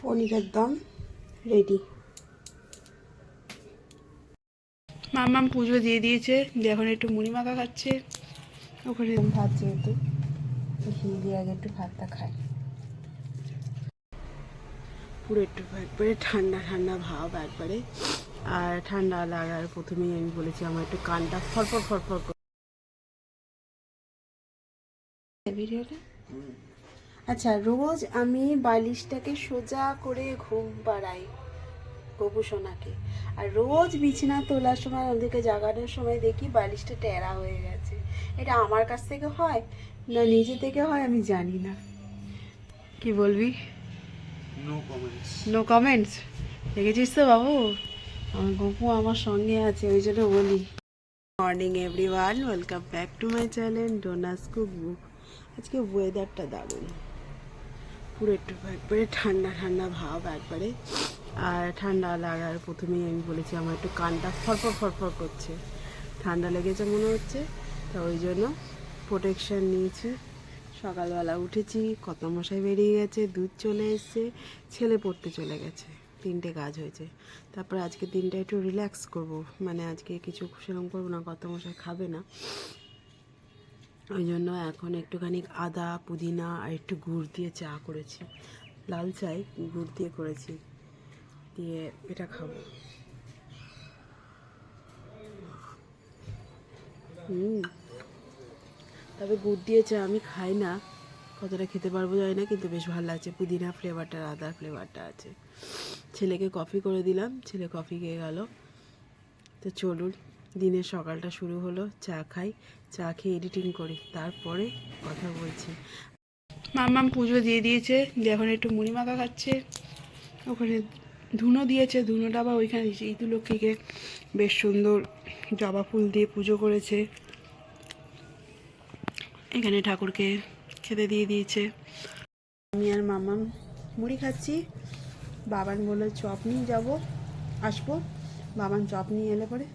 পনিরের দম রেডি মামাম পুজো দিয়ে দিয়েছে। দিয়ে এখন একটু মুড়ি মাখা খাচ্ছে। ওখানে ভাত যেহেতু ঘি দিয়ে আগে একটু ভাতটা খায়। পুরো একটু একবারে ঠান্ডা ঠান্ডা ভাব একবারে। আর ঠান্ডা লাগার প্রথমেই আমি বলেছি আমার একটু কানটা ফরফর ফরফর করে। ভিডিওটা আচ্ছা রোজ আমি বালিশটাকে সোজা করে ঘুম পাড়াই গপু সোনাকে আর রোজ বিছানা তোলার সময় ওদেরকে জাগানোর সময় দেখি বালিশটা টেরা হয়ে গেছে। এটা আমার কাছ থেকে হয় না নিজে থেকে হয় আমি জানি না। কি বলবি? নো কমেন্টস নো কমেন্টস দেখেছিস তো বাবু? আমার গপু আমার সঙ্গে আছে ওই জন্য বলি। Morning everyone welcome back to my channel Donas cook book আজকে ওয়েদারটা দারুণ। পুরো একটু একবারে ঠান্ডা ঠান্ডা ভাব একবারে। আর ঠান্ডা লাগার প্রথমেই আমি বলেছি, আমার একটু কানটা ফরফর ফরফর করছে। ঠান্ডা লেগেছে মনে হচ্ছে। তো ওই জন্য প্রোটেকশান নিয়েছি। সকালবেলা উঠেছি কত মশাই বেরিয়ে গেছে, দুধ চলে এসছে, ছেলে পড়তে চলে গেছে। তিনটে কাজ হয়েছে। তারপর আজকে দিনটা একটু রিল্যাক্স করব। মানে আজকে কিছু সেরকম করব না কত মশাই খাবে না। ওই জন্য এখন একটুখানি আদা, পুদিনা আর একটু গুড় দিয়ে চা করেছি। লাল চাই, গুড় দিয়ে করেছি। দিয়ে এটা খাব। হুম। তবে গুড় দিয়ে চা আমি খাই না। কতটা খেতে পারব জানি না, কিন্তু বেশ ভালো লাগছে। পুদিনা ফ্লেভারটা, আদার ফ্লেভারটা আছে। ছেলেকে কফি করে দিলাম। ছেলে কফি খেয়ে গেল। তো চলুন। দিনের সকালটা শুরু হলো, চা খাই, চা খেয়ে এডিটিং করি, তারপরে কথা বলছি। মামাম পুজো দিয়ে দিয়েছে দিয়ে এখন একটু মুড়ি মাখা খাচ্ছে, ওখানে ধুনো দিয়েছে, ধুনোটা আবার ওইখানে দিয়েছে ইদুলক্ষ্মীকে বেশ সুন্দর জবা ফুল দিয়ে পুজো করেছে। এখানে ঠাকুরকে খেতে দিয়ে দিয়েছে। আমি আর মামাম মুড়ি খাচ্ছি। বাবান বলল, চপ নিয়ে যাব, আসব। বাবান চপ নিয়ে এলে পরে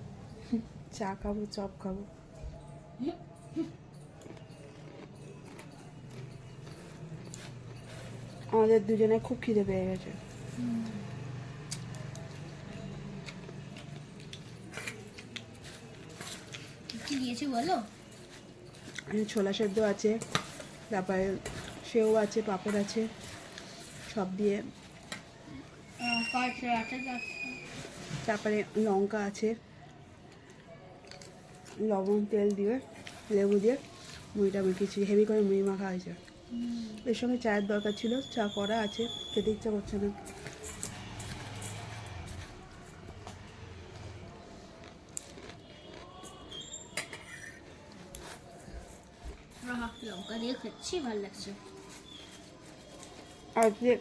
চা খাব চপ খাব। আমাদের দুজনে খুব খিদে পেয়ে গেছে। কি দিয়েছে বলো? ছোলা সেদ্ধ আছে তারপরে সেও আছে পাঁপড় আছে সব দিয়ে। তারপরে লঙ্কা আছে। লবণ তেল দিয়ে লেবু দিয়ে মুড়িটা মেখেছি হেভি করে মুড়ি মাখা হয়েছে। এর সঙ্গে চায়ের দরকার ছিল চা করা আছে খেতে ইচ্ছা করছে না। লঙ্কা দিয়ে খাচ্ছি ভালো লাগছে। আজকে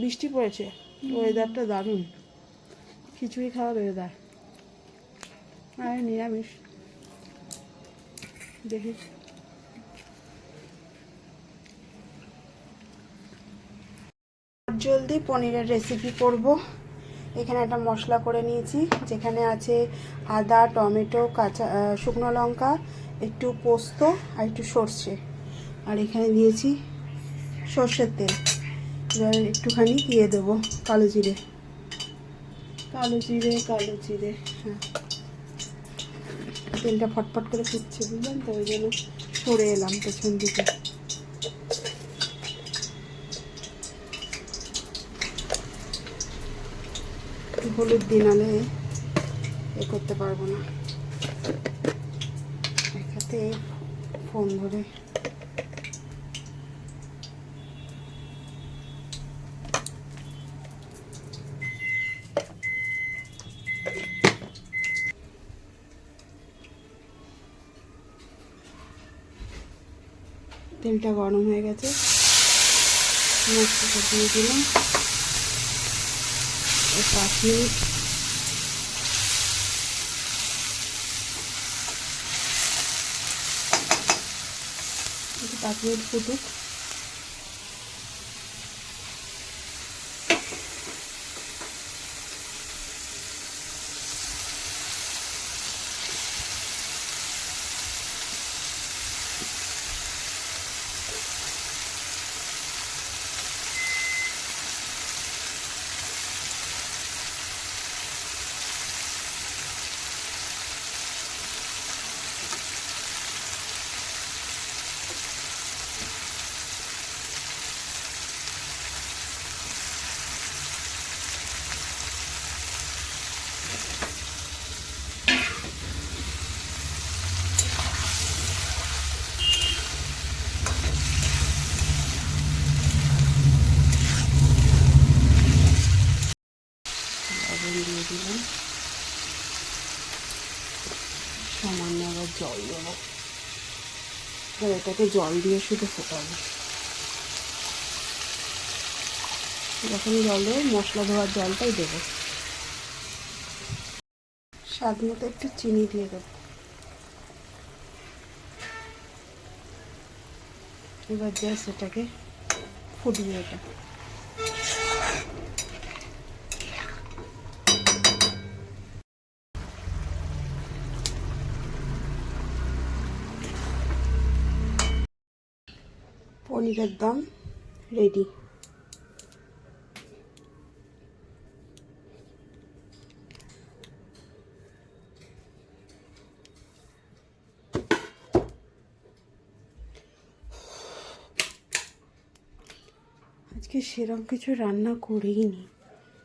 বৃষ্টি পড়েছে ওয়েদারটা দারুণ। খিচুড়ি খাওয়া ওয়েদার আর নিরামিষ। দেখি জলদি পনিরের রেসিপি করব। এখানে একটা মশলা করে নিয়েছি যেখানে আছে আদা টমেটো কাঁচা শুকনো লঙ্কা একটু পোস্ত আর একটু সর্ষে। আর এখানে দিয়েছি সর্ষের তেল। এবার একটুখানি দিয়ে দেবো কালো জিরে। কালো জিরে কালো জিরে হ্যাঁ। তেলটা ফটফট করে ফুটছে, বুঝলেন তো? ওই জন্য সরে এলাম পেছন দিকে। হলুদ দিন আলে এ করতে পারব না। এখাতে ফোন ধরে তেলটা গরম হয়ে গেছে। মাছটা দিয়ে দিলাম। পাঁচ মিনিট পাঁচ মিনিট ফুটুক জল দেবো এবার এটাকে জল দিয়ে শুধু ফোটাবো। যখন জলে মশলা ধোয়ার জলটাই দেবো। স্বাদ মতো একটু চিনি দিয়ে দেব। এবার জাস্ট এটাকে ফুটবে এটা। পনিরের দম রেডি আজকে সেরকম কিছু রান্না করেই নি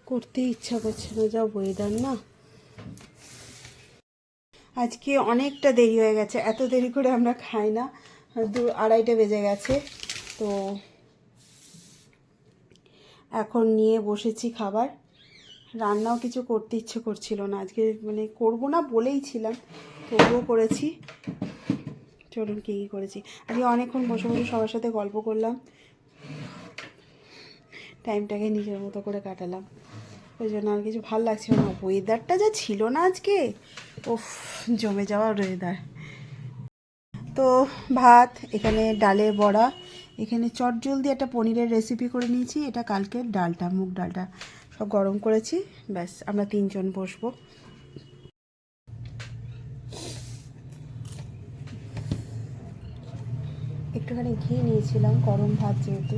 করতে ইচ্ছা করছে না, যা ওয়েদার না। আজকে অনেকটা দেরি হয়ে গেছে, এত দেরি করে আমরা খাই না। দু আড়াইটা বেজে গেছে। তো এখন নিয়ে বসেছি খাবার। রান্নাও কিছু করতে ইচ্ছে করছিল না। আজকে মানে করব না বলেই ছিলাম, তবুও করেছি। চলুন কী কী করেছি। আজকে অনেকক্ষণ বসে বসে সবার সাথে গল্প করলাম। টাইমটাকে নিজের মতো করে কাটালাম। ওই জন্য আর কিছু ভালো লাগছিল না। ওয়েদারটা যা ছিল না আজকে ওফ জমে যাওয়া ওয়েদার তো ভাত, এখানে ডালের বড়া এখানে চট জলদি একটা পনিরের রেসিপি করে নিয়েছি। এটা কালকে ডালটা, মুগ ডালটা সব গরম করেছি। ব্যাস, আমরা তিনজন বসবো। একটুখানি ঘি নিয়েছিলাম, গরম ভাত যেহেতু।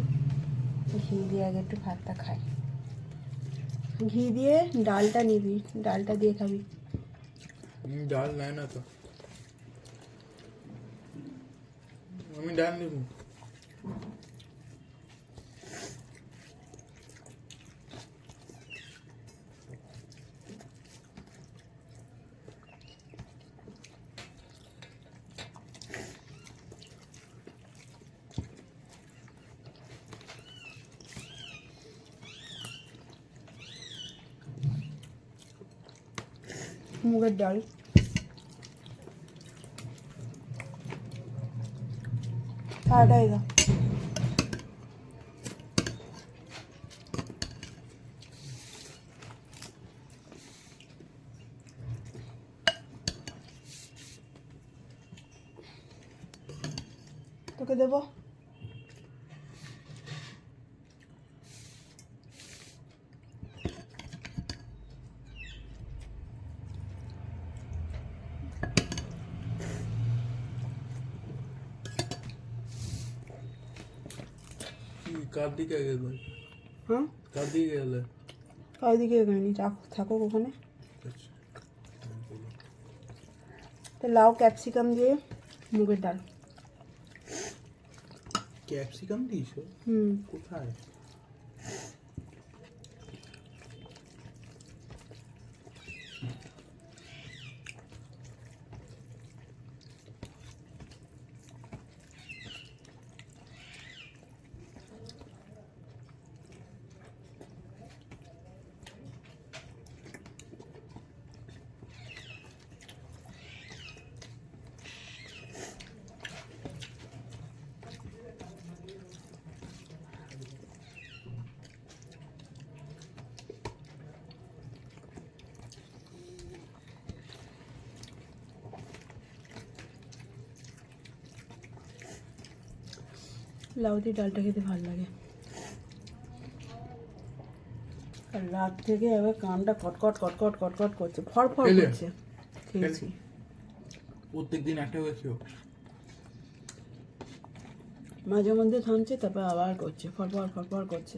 ঘি দিয়ে আগে একটু ভাতটা খাই। ঘি দিয়ে ডালটা নিবি, ডালটা দিয়ে খাবি। ডাল নেয় না তো। আমি ডাল নেব। মুগের ডাল তাড়াতাড়ি দাও তোকে দেবো কি কার দিকে গেল হ্যাঁ কার দিকে গেলে ওইদিকে এখানে থাকো ওখানে আচ্ছা তো লাউ ক্যাপসিকাম দিয়ে মুগের ডাল ক্যাপসিকাম দিয়েছ হুম কোথায় লাউ দিয়ে ডালটা খেতে ভালো লাগে। আর রাত থেকে এবার কানটা কটকট কটকট কটকট করছে ফরফর খেলে? করছে। খেয়েছি। প্রত্যেক দিন একটা করে খেও মাঝে মধ্যে থামছে তারপর আবার করছে ফটফট ফটফট করছে।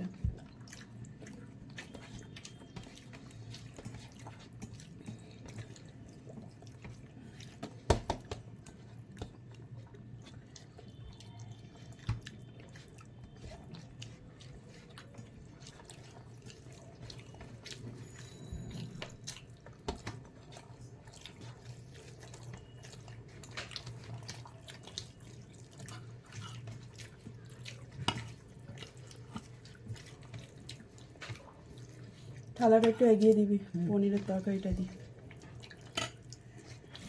থালাটা একটু এগিয়ে দিবি। পনিরের তরকারিটা দিই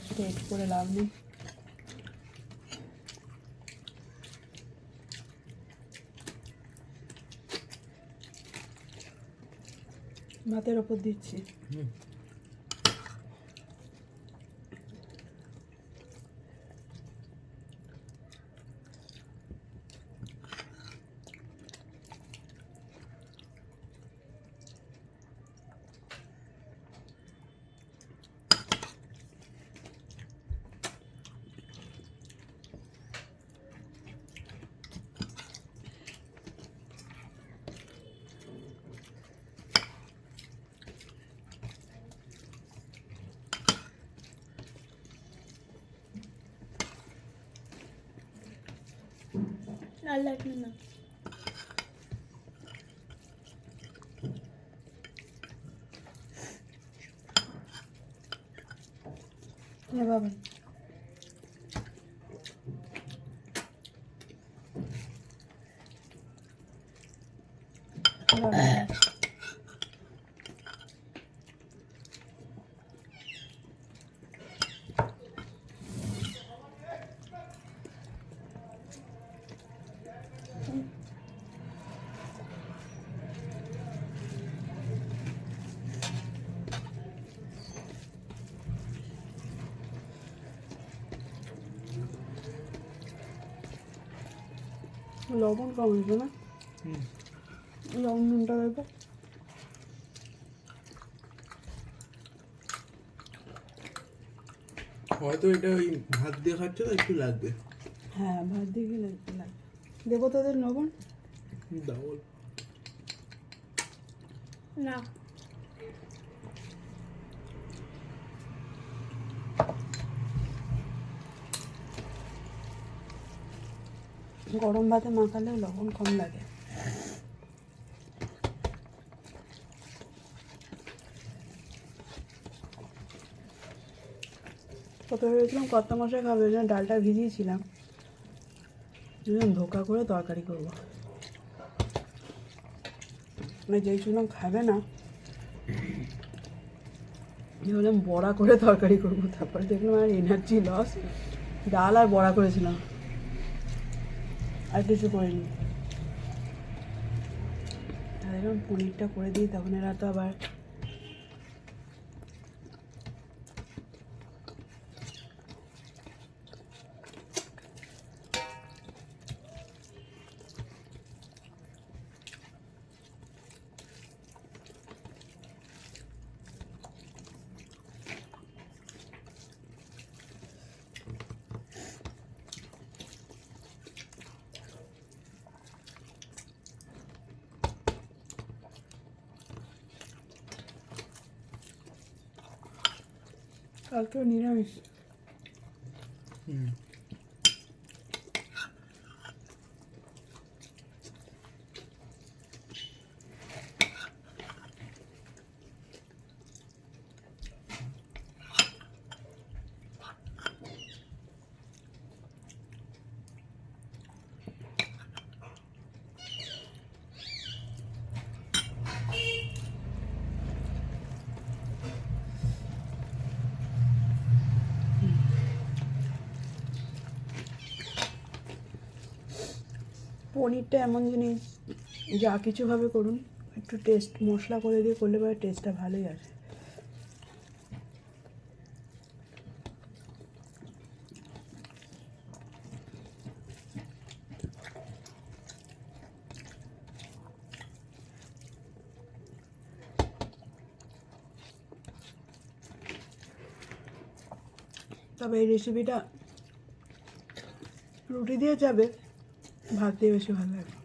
সেটা একটু করে লাভ নেই। ভাতের ওপর দিচ্ছি। হুম। লাল লাগবে না হ্যাঁ বাবা বাবা। লবণ কম হয়েছে না? লবণ নুনটা দেবো। হয়তো এটা ওই ভাত দিয়ে খাচ্ছ তো একটু লাগবে। হ্যাঁ ভাত দিয়ে গেলে একটু লাগে দেবো তোদের লবণ? ডাবল না। গরম ভাতে মাখালেও লবণ কম লাগে। কত ভেবেছিলাম কত মশাই খাবে জন্য ডালটা ভিজিয়েছিলাম। ধোকা করে তরকারি করব। মানে যেই শুনলাম খাবে না বললাম বড়া করে তরকারি করব, তারপরে দেখলাম আর এনার্জি লস ডাল আর বড়া করেছিলাম। আর কিছু করিনি। তাদের পনিরটা করে দিই তখন এরা তো আবার কালকেও নিরামিষ হুম পনিরটা এমন জিনিস, যা কিছুভাবে করুন, একটু টেস্ট মশলা করে দিয়ে করলে পরে টেস্টটা ভালোই আসে। তবে এই রেসিপিটা রুটি দিয়ে যাবে। ভাত দিয়ে বেশি ভালো লাগে।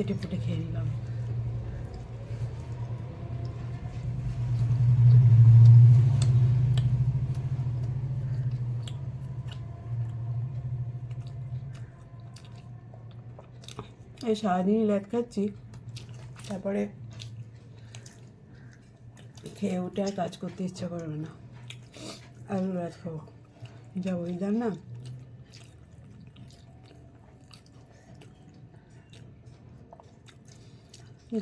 চেটে পুটে খেয়ে নিলাম। এই সারাদিনই ল্যাদ খাচ্ছি, তারপরে খেয়ে উঠে আর কাজ করতে ইচ্ছা করবে না। আলু রাত খাব। যা ওয়েদার না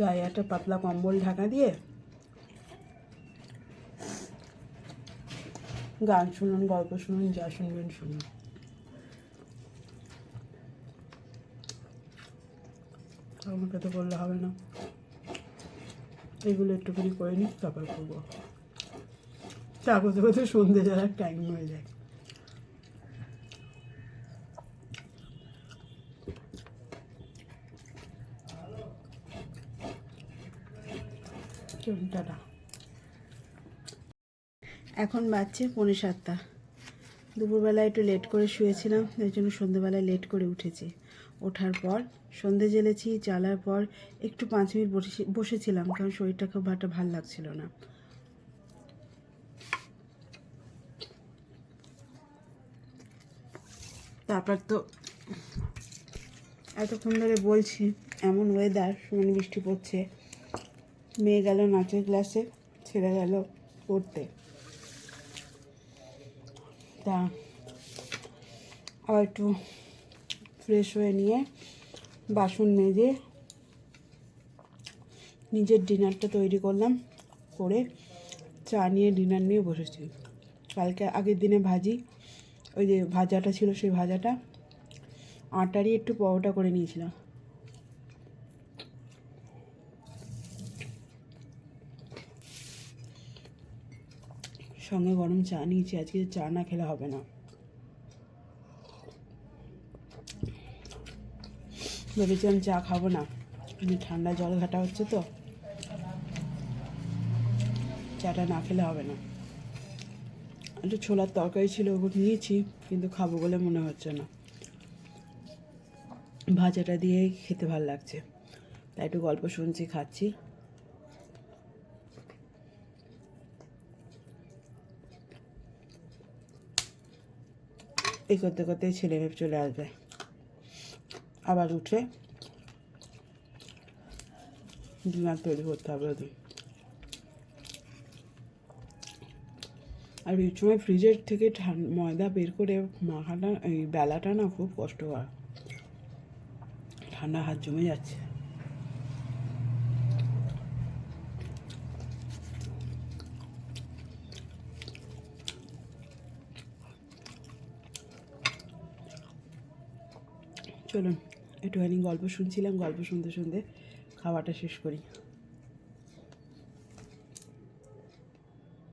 গায়ে একটা পাতলা কম্বল ঢাকা দিয়ে গান শুনুন, গল্প শুনুন, যা শুনবেন শুনুন। আমাকে তো বললে হবে না। এগুলো একটুখানি করে নিই, তারপর করব। চা করতে করতে সন্ধে যাওয়ার টাইম হয়ে যায়। চলুন এখন বাজছে পৌনে সাতটা। দুপুরবেলা একটু লেট করে শুয়েছিলাম এই জন্য সন্ধ্যেবেলায় লেট করে উঠেছি। ওঠার পর সন্ধে জ্বেলেছি জ্বালার পর একটু পাঁচ মিনিট বসে বসেছিলাম, কারণ শরীরটা খুব একটা ভালো লাগছিল না। তারপর তো এতক্ষণ ধরে বলছি, এমন ওয়েদার মানে বৃষ্টি পড়ছে। মেয়ে গেল নাচের ক্লাসে ছেড়ে গেল পড়তে। তা আবার একটু ফ্রেশ হয়ে নিয়ে বাসন মেজে নিজের ডিনারটা তৈরি করলাম, করে চা নিয়ে ডিনার নিয়ে বসেছি। কালকে আগের দিনে ভাজি, ওই যে ভাজাটা ছিল সেই ভাজাটা, আটারই একটু পরোটা করে নিয়েছিলাম। সঙ্গে গরম চা নিয়েছি, আজকে চা না খেলে হবে না। ভেবেছিলাম চা খাব না, কিন্তু ঠান্ডা জল ঘাটা হচ্ছে তো। চাটা না খেলে হবে না। একটু ছোলার তরকারি ছিল, ওগুলো নিয়েছি, কিন্তু খাব বলে মনে হচ্ছে না। ভাজাটা দিয়ে খেতে ভালো লাগছে, তাই একটু গল্প শুনছি, খাচ্ছি। এই করতে করতে ছেলে মেয়ে চলে আসবে। আবার উঠে ডিনার তৈরি করতে হবে ওদের। আর এই সময় ফ্রিজের থেকে ময়দা বের করে মাখাটা, এই বেলাটা না খুব কষ্ট হয়। ঠান্ডা হাত জমে যাচ্ছে। চলুন একটুখানি গল্প শুনছিলাম গল্প শুনতে শুনতে খাওয়াটা শেষ করি।